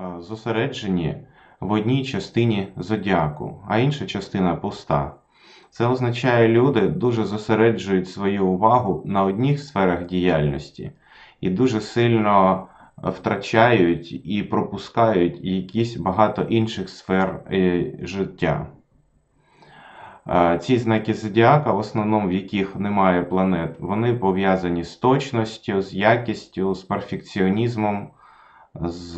е, зосереджені в одній частині зодіаку, а інша частина пуста. Це означає, люди дуже зосереджують свою увагу на одних сферах діяльності і дуже сильно втрачають і пропускають якісь багато інших сфер е, життя. Е, Ці знаки зодіака, в основному в яких немає планет, вони пов'язані з точністю, з якістю, з перфекціонізмом, з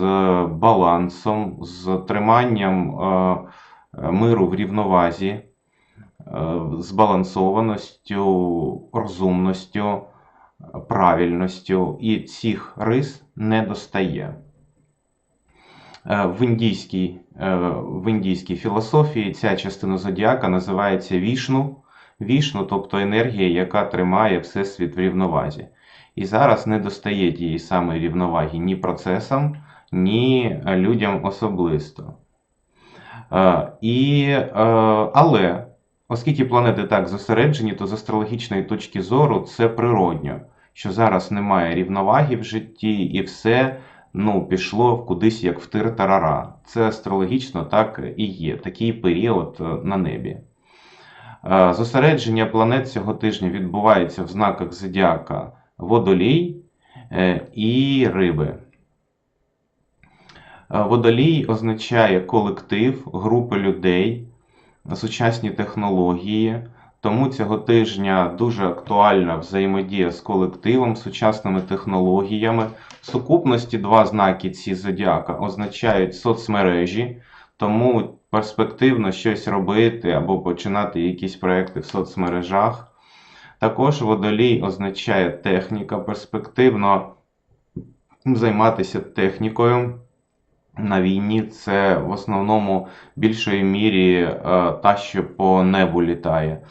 балансом, з триманням е, миру в рівновазі, е, збалансованостю, розумністю, правильністю. І цих рис не достає. Е, В індійській, в індійській філософії ця частина зодіака називається вішну. Вішну, тобто енергія, яка тримає Всесвіт в рівновазі. І зараз не достає тієї самої рівноваги ні процесам, ні е, людям особисто. Е, І, е, але, оскільки планети так зосереджені, то з астрологічної точки зору це природньо, що зараз немає рівноваги в житті і все ну, пішло кудись як в тир-тарара. Це астрологічно так і є, такий період на небі. Зосередження планет цього тижня відбувається в знаках зодіака Водолій е, і Риби. Е, Водолій означає колектив, групи людей, сучасні технології. Тому цього тижня дуже актуальна взаємодія з колективом, сучасними технологіями. В сукупності два знаки ці зодіака означають соцмережі, тому перспективно щось робити або починати якісь проекти в соцмережах. Також водолій означає техніка, перспективно займатися технікою на війні. Це в основному більшої мірі е, та, що по небу літає,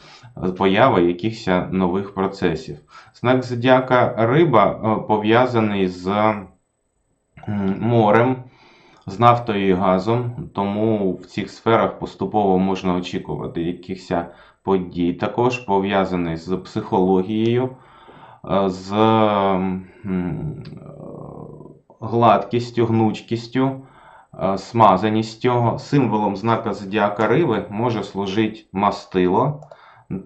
поява якихось нових процесів. Знак зодіака риба е, пов'язаний з морем, з нафтою і газом, тому в цих сферах поступово можна очікувати якихось подій. Також пов'язаний з психологією, е, з е, гладкістю, гнучкістю, е, смазаністю. Символом знака зодіака риби може служити мастило.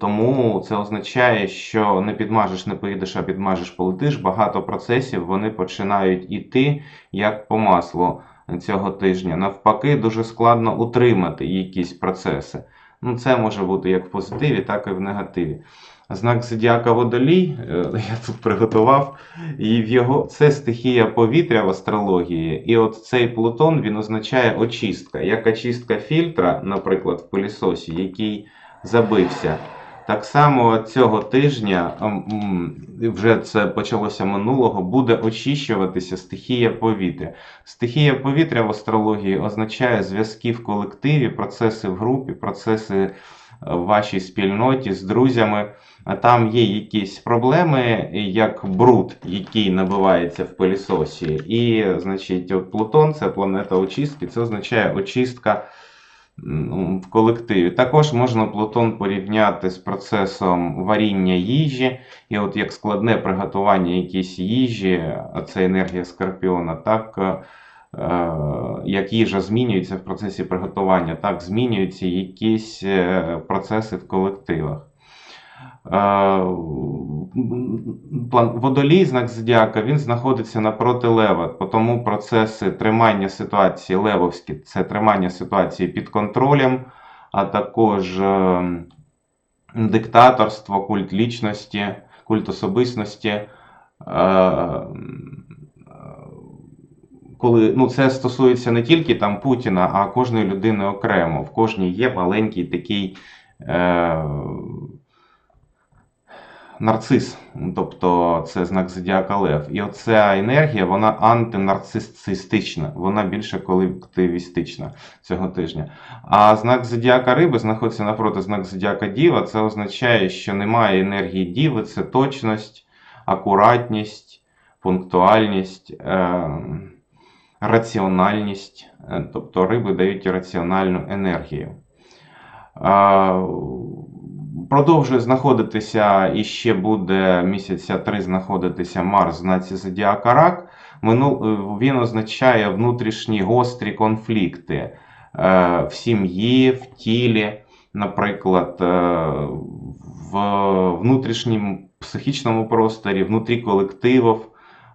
Тому це означає, що не підмажеш, не поїдеш, а підмажеш, полетиш. Багато процесів вони починають іти як по маслу цього тижня. Навпаки, дуже складно утримати якісь процеси. Ну, це може бути як в позитиві, так і в негативі. Знак зодіака водолій, е, я тут приготував, і в його це стихія повітря в астрології. І от цей Плутон він означає очистка. Як очистка фільтра, наприклад, в пилісосі, який забився. Так само цього тижня, м, м, вже це почалося минулого, буде очищуватися стихія повітря. Стихія повітря в астрології означає зв'язки в колективі, процеси в групі, процеси е, в вашій спільноті з друзями. Там є якісь проблеми, як бруд, який набивається в пилісосі. І, значить, от Плутон це планета очистки, це означає очистка в колективі. Також можна Плутон порівняти з процесом варіння їжі, і от як складне приготування якоїсь їжі, а це енергія Скорпіона, так е, е, як їжа змінюється в процесі приготування, так змінюються якісь е, процеси в колективах. Е, Водолій, знак зодіака, він знаходиться напроти лева, тому процеси тримання ситуації левовські це тримання ситуації під контролем, а також е, диктаторство, культ лічності, культ особистості. Е, Коли ну, це стосується не тільки там Путіна, а кожної людини окремо. В кожній є маленький такий е, нарцис, тобто це знак зодіака Лев. І оця енергія, вона антинарцисистична, вона більше колективістична цього тижня. А знак зодіака Риби знаходиться напроти знак зодіака Діва. Це означає, що немає енергії Діви, це точність, акуратність, пунктуальність. Е- раціональність, е, тобто риби дають раціональну енергію. А, Продовжує знаходитися і ще буде місяця три знаходитися Марс в знаці Зодіака Рак. Е, Він означає внутрішні гострі конфлікти е, в сім'ї, в тілі, наприклад, е, в внутрішньому психічному просторі, внутрі колективів,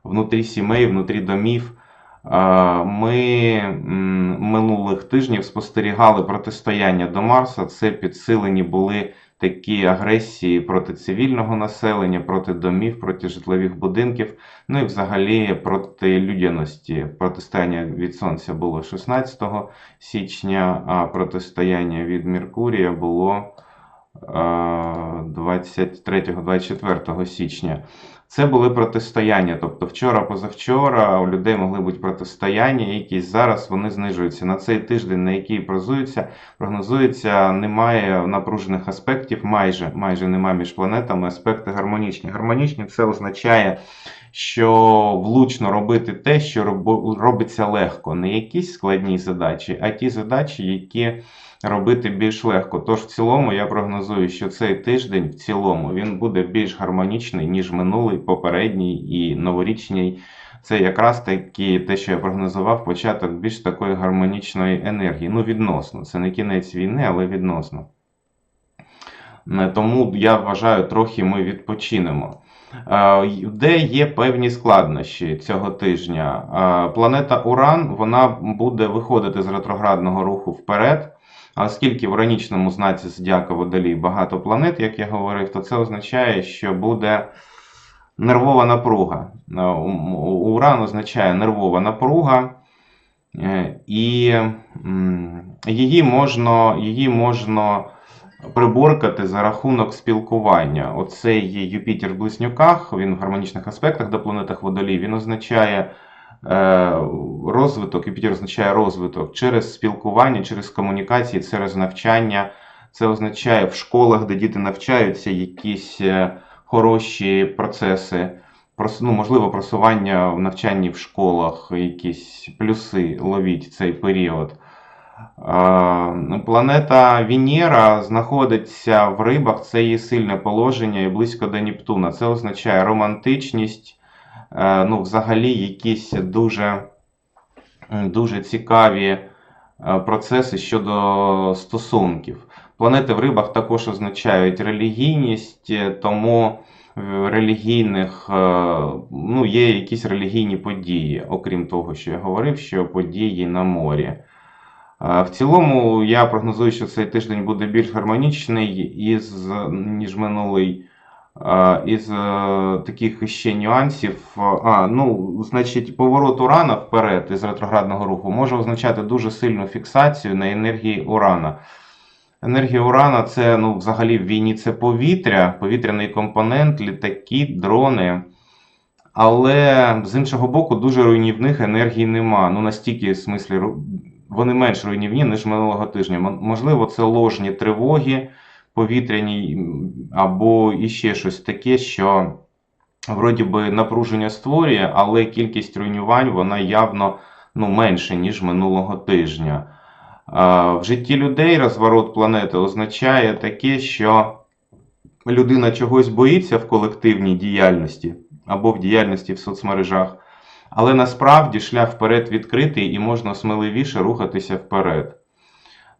внутрі сімей, внутрі домів. Е, Ми минулих тижнів спостерігали протистояння до Марса. Це підсилені були такі агресії проти цивільного населення, проти домів, проти житлових будинків, ну і взагалі проти людяності. Протистояння від Сонця було 16 січня, а протистояння від Меркурія було 23-24 січня. Це були протистояння. Тобто вчора, позавчора у людей могли бути протистояння, якісь зараз вони знижуються. На цей тиждень, на який прогнозується, прогнозується, немає напружених аспектів, майже майже немає між планетами. Аспекти гармонічні. Гармонічні це означає, що влучно робити те, що робиться легко, не якісь складні задачі, а ті задачі, які робити більш легко. Тож в цілому я прогнозую, що цей тиждень в цілому він буде більш гармонічний, ніж минулий, попередній і новорічний. Це якраз таки те, що я прогнозував, початок більш такої гармонічної енергії. Ну, відносно. Це не кінець війни, але відносно. Е, Тому я вважаю, трохи ми відпочинемо. Е, Де є певні складнощі цього тижня? Е, Планета Уран вона буде виходити з ретроградного руху вперед. Оскільки в уранічному знаці зодіака Водолій багато планет, як я говорив, то це означає, що буде нервова напруга. Е, Уран означає нервова напруга, е, і її можна, її можна приборкати за рахунок спілкування. Оцей Юпітер в близнюках, він в гармонічних аспектах до планетах Водолій, він означає е, розвиток, Юпітер означає розвиток через спілкування, через комунікації, через навчання. Це означає в школах, де діти навчаються, якісь е, хороші процеси. Ну, можливо, просування в навчанні в школах, якісь плюси ловіть цей період. Е, Планета Венера знаходиться в рибах, це її сильне положення і близько до Нептуна. Це означає романтичність, ну, взагалі якісь дуже, дуже цікаві е, процеси щодо стосунків. Планети в рибах також означають релігійність, е, тому в релігійних, е, ну, є якісь релігійні події, окрім того, що я говорив, що події на морі. Е, В цілому я прогнозую, що цей тиждень буде більш гармонічний із, ніж минулий. Е, Із е, таких ще нюансів. А, ну, значить, поворот Урана вперед із ретроградного руху може означати дуже сильну фіксацію на енергії Урана. Енергія Урана це ну, взагалі в війні це повітря, повітряний компонент, літаки, дрони. Але з іншого боку, дуже руйнівних енергій нема. Ну настільки, в смислі, вони менш руйнівні, ніж минулого тижня. Можливо, це ложні тривоги повітряні або іще щось таке, що вроді би напруження створює, але кількість руйнувань вона явно ну, менше, ніж минулого тижня. В житті людей розворот планети означає таке, що людина чогось боїться в колективній діяльності або в діяльності в соцмережах, але насправді шлях вперед відкритий і можна сміливіше рухатися вперед.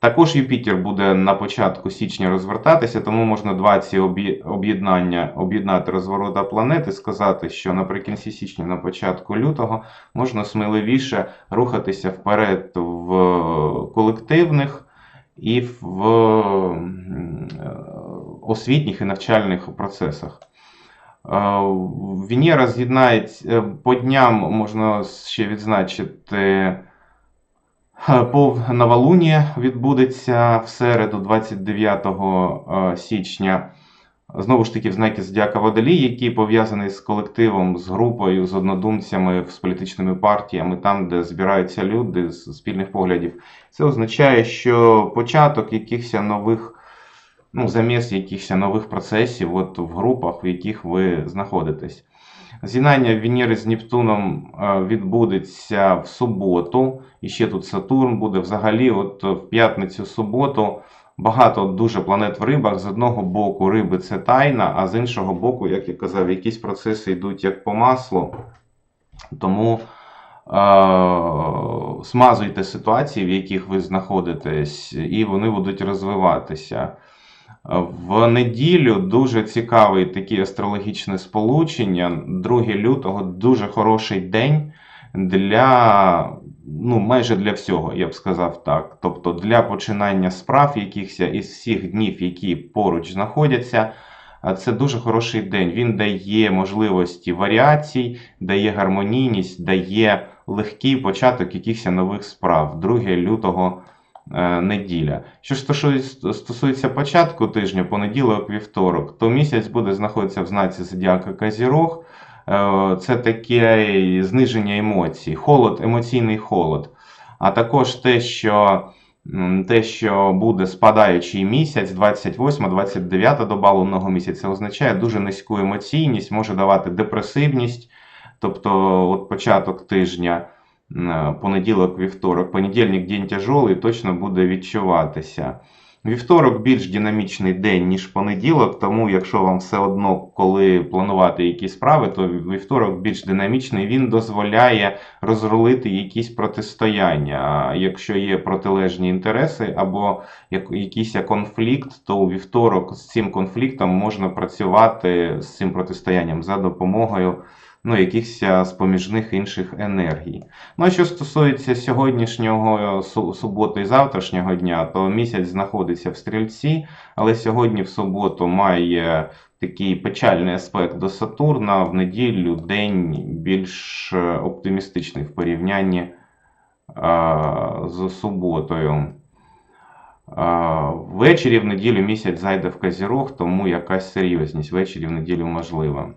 Також Юпітер буде на початку січня розвертатися, тому можна два ці об'єднання об'єднати розворота планет і сказати, що наприкінці січня, на початку лютого можна сміливіше рухатися вперед в колективних і в е, освітніх і навчальних процесах. Е, Венера з'єднається по дням, можна ще відзначити. Е, Пов новолуння відбудеться в середу, 29 е, січня. Знову ж таки, в знаки Зодіака Водолій, який пов'язаний з колективом, з групою, з однодумцями, з політичними партіями, там, де збираються люди з спільних поглядів. Це означає, що початок якихось нових, ну, заміс якихось нових процесів от в групах, в яких ви знаходитесь. З'єднання Венери з Нептуном е, відбудеться в суботу. І ще тут Сатурн буде. Взагалі, от в п'ятницю-суботу багато дуже планет в рибах. З одного боку, риби це тайна, а з іншого боку, як я казав, якісь процеси йдуть як по маслу. Тому е, смазуйте ситуації, в яких ви знаходитесь, і вони будуть розвиватися. В неділю дуже цікавий такі астрологічне сполучення. 2 лютого дуже хороший день для, ну, майже для всього, я б сказав так. Тобто для починання справ якихось із всіх днів, які поруч знаходяться. Це дуже хороший день. Він дає можливості варіацій, дає гармонійність, дає легкий початок якихось нових справ. 2 лютого неділя. Що ж стосується, початку тижня, понеділок, вівторок, то місяць буде знаходитися в знаці зодіака Казірог. Е, Це таке зниження емоцій, холод, емоційний холод. А також те, що те, що буде спадаючий місяць, 28-29 доба лунного місяця, означає дуже низьку емоційність, може давати депресивність. Тобто, от початок тижня, понеділок, вівторок, понедільник день тяжолий, точно буде відчуватися. Вівторок більш динамічний день, ніж понеділок, тому якщо вам все одно, коли планувати якісь справи, то вівторок більш динамічний, він дозволяє розрулити якісь протистояння. А якщо є протилежні інтереси або як- якийсь конфлікт, то у вівторок з цим конфліктом можна працювати з цим протистоянням за допомогою ну, якихось споміжних інших енергій. Ну, а що стосується сьогоднішнього е, суботи і завтрашнього дня, то місяць знаходиться в стрільці, але сьогодні в суботу має такий печальний аспект до Сатурна. В неділю день більш е, оптимістичний в порівнянні а, з суботою. Ввечері в неділю місяць зайде в Казірог, тому якась серйозність ввечері в неділю можлива.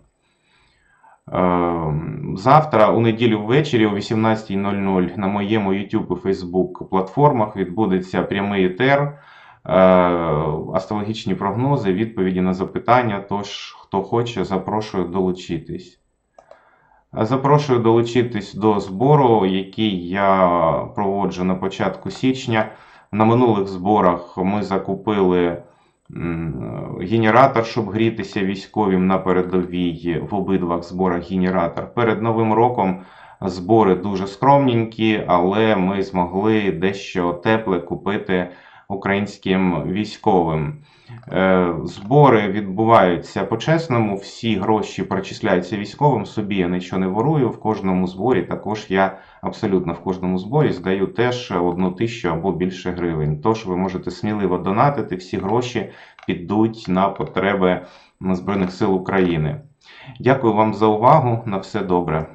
Е, Завтра, у неділю ввечері о 18.00 на моєму YouTube і Facebook платформах відбудеться прямий етер, е, астрологічні прогнози, відповіді на запитання. Тож, хто хоче, запрошую долучитись. Запрошую долучитись до збору, який я проводжу на початку січня. На минулих зборах ми закупили генератор, щоб грітися військовим на передовій в обидвах зборах генератор. Перед Новим роком збори дуже скромненькі, але ми змогли дещо тепле купити українським військовим. Е, Збори відбуваються по-чесному, всі гроші перечисляються військовим. Собі я нічого не ворую. В кожному зборі також я абсолютно в кожному зборі здаю теж одну тисячу або більше гривень. Тож ви можете сміливо донатити, всі гроші підуть на потреби Збройних сил України. Дякую вам за увагу. На все добре.